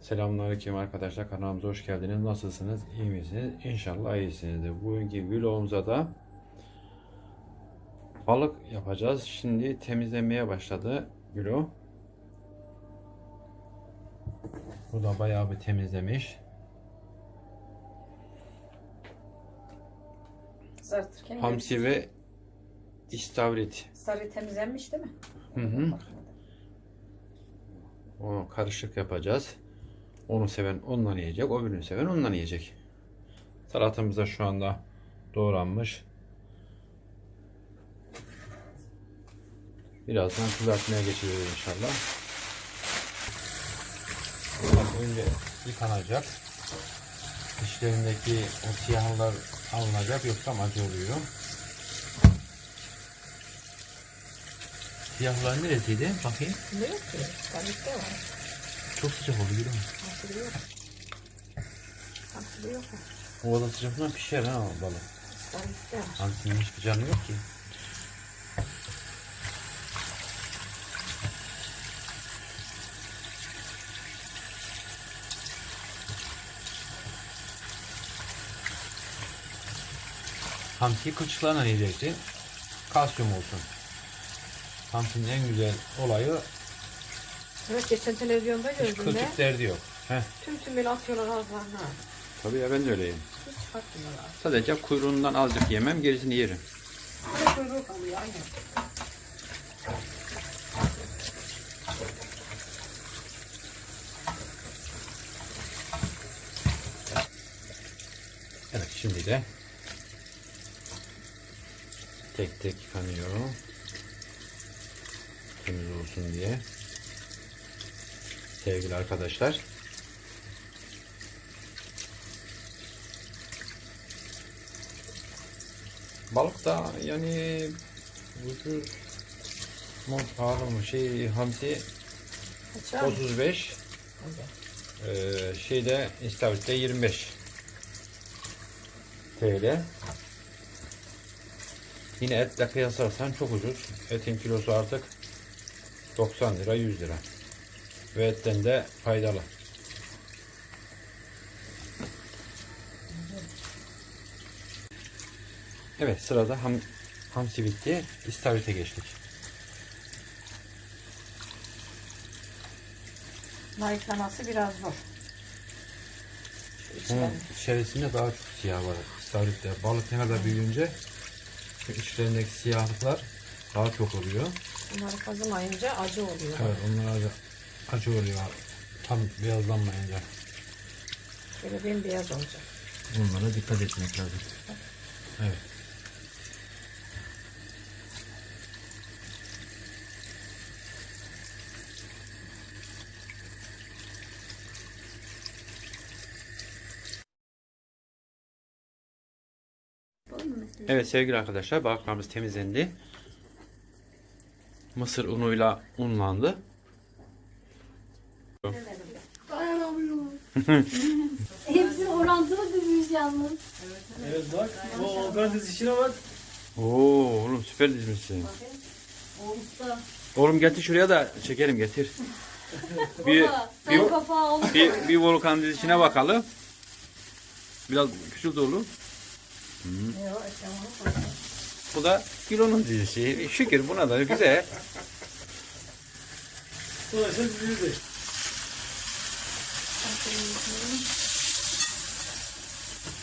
Selamünaleyküm arkadaşlar kanalımıza hoş geldiniz. Nasılsınız? İyi misiniz? İnşallah iyisinizdir. Bugünkü vlogumuza da balık yapacağız. Şimdi temizlemeye başladı Gülo. Bu da bayağı bir temizlemiş. Kızartırken Hamsi ve istavrit. sarı temizlenmiş değil mi? Hı hı. Onu karışık yapacağız. Onu seven ondan yiyecek, öbürünü seven ondan yiyecek. Salatamız da şu anda doğranmış. Birazdan kızartmaya geçeceğiz inşallah. Önce yıkanacak. İçlerindeki o siyahlar alınacak yoksa acı oluyor. Siyahlar neresiydi? Bakayım. Ne yok ki? Tabii var. Çok sıcak oldu görüyor musun? Hamsi yok. Hamsi yok. O oda sıcaklığından pişer ha balık. Sarı var. Hamsinin hiçbir canı yok ki. Hamsi kılçıklarına yiyecekti. Kalsiyum olsun. Hamsinin en güzel olayı Evet geçen televizyonda hiç gördüm de kılçık derdi yok. Heh. tüm tüm böyle atıyorlar ağızlarına. Tabii ya ben de öyleyim. Hiç çıkartmıyorlar. Sadece kuyruğundan azıcık yemem gerisini yerim. Böyle kuyruğu kalıyor aynen. Evet şimdi de tek tek yıkanıyor. Temiz olsun diye. Sevgili arkadaşlar. Balık da yani ucuz mu pahalı şey hamsi Kaçar mı? 35 ee, şeyde istavritte 25 TL. Yine etle kıyaslarsan çok ucuz. Etin kilosu artık 90 lira 100 lira. Ve etten de faydalı. Evet sırada ham, hamsi bitti. İstavrite geçtik. Layıklaması biraz zor. Bunun içerisinde daha çok siyah var. İstavritte. Balık ne kadar büyüyünce şu içlerindeki siyahlıklar daha çok oluyor. Bunları kazımayınca acı oluyor. Evet onlar da acı oluyor. Tam beyazlanmayınca. Böyle bembeyaz olacak. Bunlara dikkat etmek lazım. Evet. Evet sevgili arkadaşlar balıklarımız temizlendi. Mısır unuyla unlandı. Hepsi orantılı dizmiş yalnız. Evet bak. O Volkan dizişine bak. Oo oğlum süper dizmişsin. Usta. Oğlum getir şuraya da çekelim getir. bir, Baba bir, bir, bir volkan dizisine bakalım. Biraz küçült oğlum. Bu da kilonun dizisi. Şükür buna da güzel. Dolayısıyla büyüdü.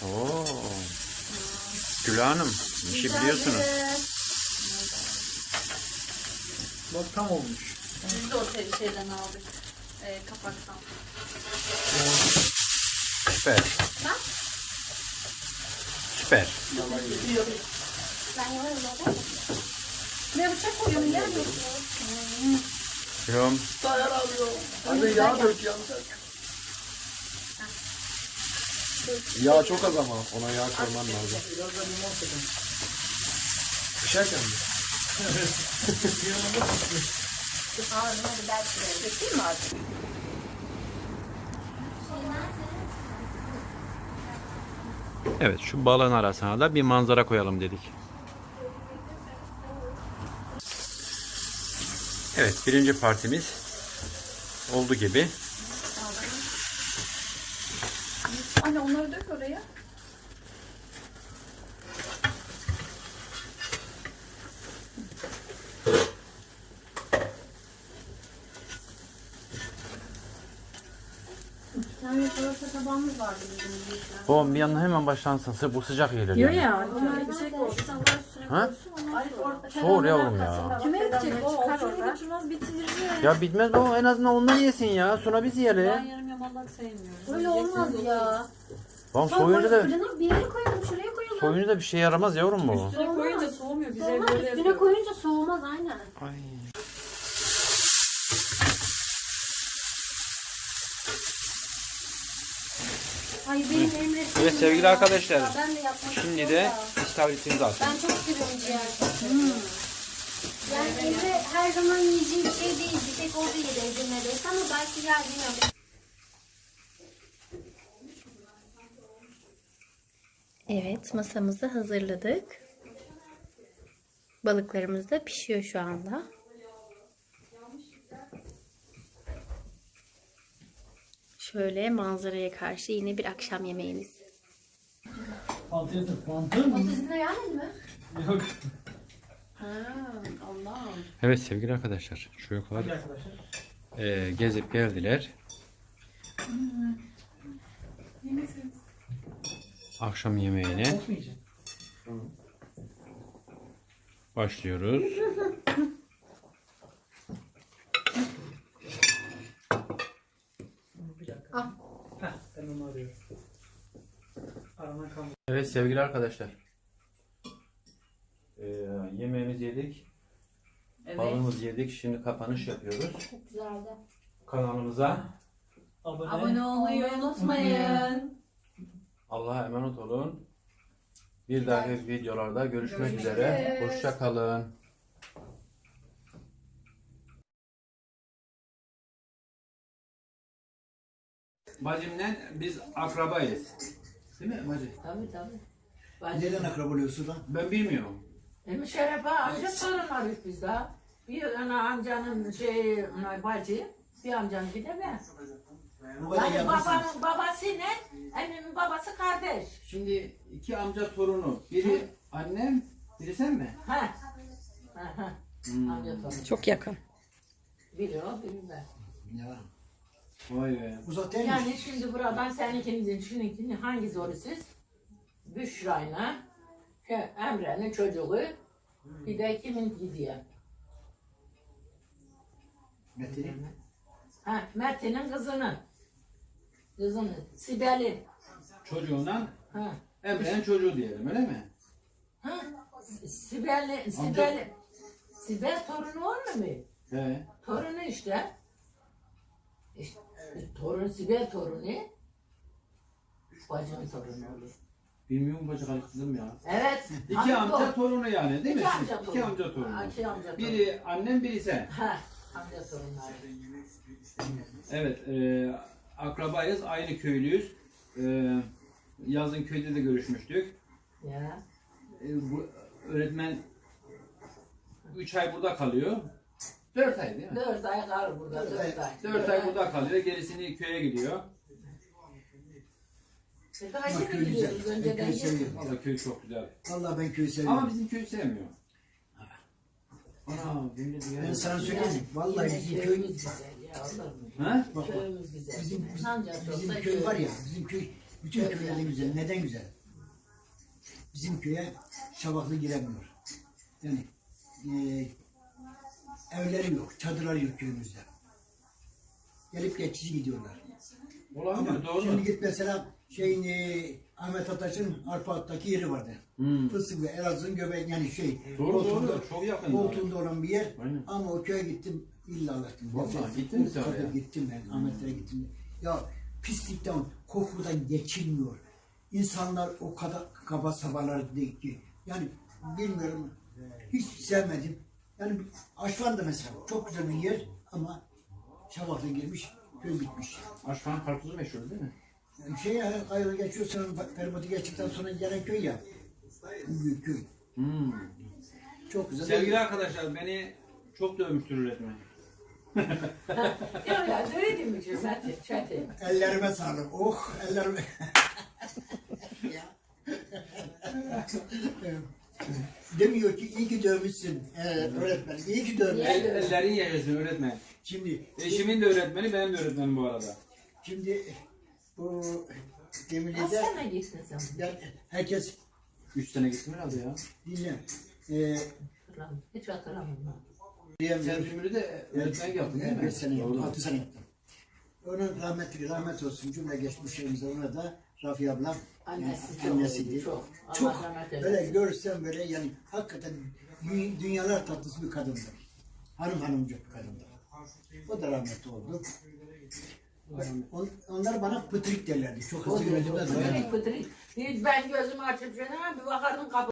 Oo. Gül Hanım, işi biliyorsunuz. Bak tam olmuş. Biz de o şeyden aldık. Ee, kapaktan. Süper. Süper. Ben yaparım baba. Ne bıçak koyuyorum yer mi? Gülüm. Dayan alıyor. Hadi yağ dök yanacak. Yağ çok az ama ona yağ koyman lazım. Biraz da limon sıkın. Pişerken mi? Çekeyim mi artık? Evet şu balığın arasına da bir manzara koyalım dedik. Evet birinci partimiz oldu gibi. Anne onları dök oraya. Bir tane tabağımız vardı bizim büyükler. Oğlum bir yandan hemen başlansın. Sı- Bu sıcak gelir Diyor yani. ya. Onlar şey Ha? Soğur yavrum ya. Kime gidecek o? Oturur oturmaz bitirir. Ya bitmez o en azından ondan yesin ya. Sonra biz Ben yiyelim. yarım yamalak sevmiyorum. Öyle olmaz ya. Oğlum Bak soyunca da fırına bir yere koyalım, şuraya koyalım. soyunca da bir şey yaramaz yavrum bu. Üstüne koyunca soğumuyor. Biz Soğumaz, evde öyle üstüne koyunca soğumaz aynen. Ay. Ay benim Emre Evet sevgili arkadaşlar. Ya ben de yapmak Şimdi istiyorum de da. istavritimizi attık. Ben çok seviyorum ciğer köfteyi. Yani Emre her zaman yiyeceği bir şey değil. Bir tek orada yedi evde neredeyse ama belki yer bilmiyorum. Evet, masamızı hazırladık. Balıklarımız da pişiyor şu anda. Şöyle manzaraya karşı yine bir akşam yemeğimiz. Altı yedim. Mantı O sizinle gelmedi mi? Yok. Ha, Allah'ım. Evet sevgili arkadaşlar. Şu yukarı Arkadaşlar. e, gezip geldiler. Akşam yemeğine Çok mu yiyeceksin? başlıyoruz. Heh, ben onu arıyorum. Kalmadı. Evet sevgili arkadaşlar. Ee, yemeğimizi yedik. Balığımızı yedik. Şimdi kapanış yapıyoruz. Çok güzeldi. Kanalımıza Abone. Abone olmayı unutmayın. Allah'a emanet olun. Bir dahaki videolarda görüşmek üzere. Hoşça kalın. Bacımla biz akrabayız. Değil mi bacı? Tabii tabii. Neden akraba oluyorsun lan? Ben bilmiyorum. Hem Şeref'e amca torunlarız biz daha. Bir ana amcanın şey bacı, bir amcanın bir de ben. Bu kadar Yani yapmışsınız. babamın babasıyla annemin babası kardeş. Şimdi iki amca torunu. Biri annem, biri sen mi? Ha. Ha, ha. Hmm. Amca. Çok yakın. Biri o, biri ben. Ya. Vay be. Uzak değilmiş. Yani şimdi buradan seninkini, şuninkini hangi zoru siz? Büşra'yla, şey, Emre'nin çocuğu, bir de kimin gidiyor? Metin'in. Ha, Metin'in kızını. Kızını, Sibel'in. Çocuğuna Ha. Emre'nin çocuğu diyelim öyle mi? Ha? Sibel, Sibel, Sibel torunu olmuyor mu? He. Torunu işte. İşte torun, Sibel torunu. Bacının torunu olur. Bilmiyorum bacı karıştırdım ya. Evet. İki amca doğru. torunu yani değil mi? İki amca torunu. İki amca torunu. Ha, iki amca torunu. Biri annem biri sen. Ha, amca torunları. Evet, e, akrabayız, aynı köylüyüz. E, yazın köyde de görüşmüştük. Ya. E, bu öğretmen 3 ay burada kalıyor. 4 ay değil mi? Dört ay kalır burada, dört ay. 4 ay burada kalıyor, gerisini köye gidiyor. E, Daha Ama şimdi köy güzel. gidiyoruz, Ben önceden köyü gittik. seviyorum. Valla köy çok güzel. Vallahi ben köyü seviyorum. Ama bizim köyü sevmiyor. Ana, de Ben sana söyleyeyim. mi? Vallahi Yine bizim köy... köyümüz güzel ya, olur mu? Ha? Bak bak. Köyümüz güzel. Bizim, bizim, Ancak bizim olsa köy var ya, bizim köy, bütün köylerden güzel. Neden güzel? Bizim köye şabaklı giremiyor. Yani eee evleri yok, çadırları yok köyümüzde. Gelip geçici gidiyorlar. Olabilir, Ama doğru. şimdi git mesela şeyin eee Ahmet Ataş'ın Arpaat'taki yeri vardı. Hmm. Fıstık ve Elazığ'ın göbeği yani şey Doğru koltuğunda, doğru, çok yakın. koltuğunda olan bir yer. Aynen. Ama o köye gittim illa Allah'tım. Vallahi gittin mi sen oraya? Gittim ben Ahmetlere gittim. Ya pislikten, kokudan geçilmiyor. İnsanlar o kadar kaba sabalar değil ki. Yani bilmiyorum hiç sevmedim. Yani Aşvan da mesela çok güzel bir yer ama sabahtan girmiş, gün bitmiş. Aşvan karpuzu meşhur değil mi? Yani şey ya, kayılı geçiyorsun, fermatı geçtikten sonra gelen köy ya. Büyük köy. Hmm. Çok güzel. Sevgili arkadaşlar beni çok dövmüştür üretmen. ya ya öyle değil mi ki? Ellerime sarı. Oh ellerime. ya. Demiyor ki iyi ki dövmüşsün ee, öğretmen. İyi ki dövmüşsün. Niye? Ellerin yaşasın öğretmen. Şimdi Eşimin de öğretmeni benim de öğretmenim bu arada. şimdi bu Kaç Cemile'de sene gittin sen? herkes 3 sene gittim herhalde ya. dinle. Ee, Hatırlamıyorum. Hiç hatırlamıyorum. Sen diyemiyorum. Cümle'de de öğretmenlik yaptın değil mi? beş sene yaptım, Doğru. altı sene yaptım. Onun rahmetli, rahmet olsun cümle geçmişlerimize ona da Rafi ablam Annesi yani annesiydi. çok. Çok böyle görsem böyle yani hakikaten dü- dünyalar tatlısı bir kadındı. Hanım hanımcık bir kadındı. O da rahmetli oldu. On, onlar bana pıtrik derlerdi. Çok hızlı yönetimden Pıtırık pıtırık. Bir Ben gözümü açıp şöyle bir bakardım kapı.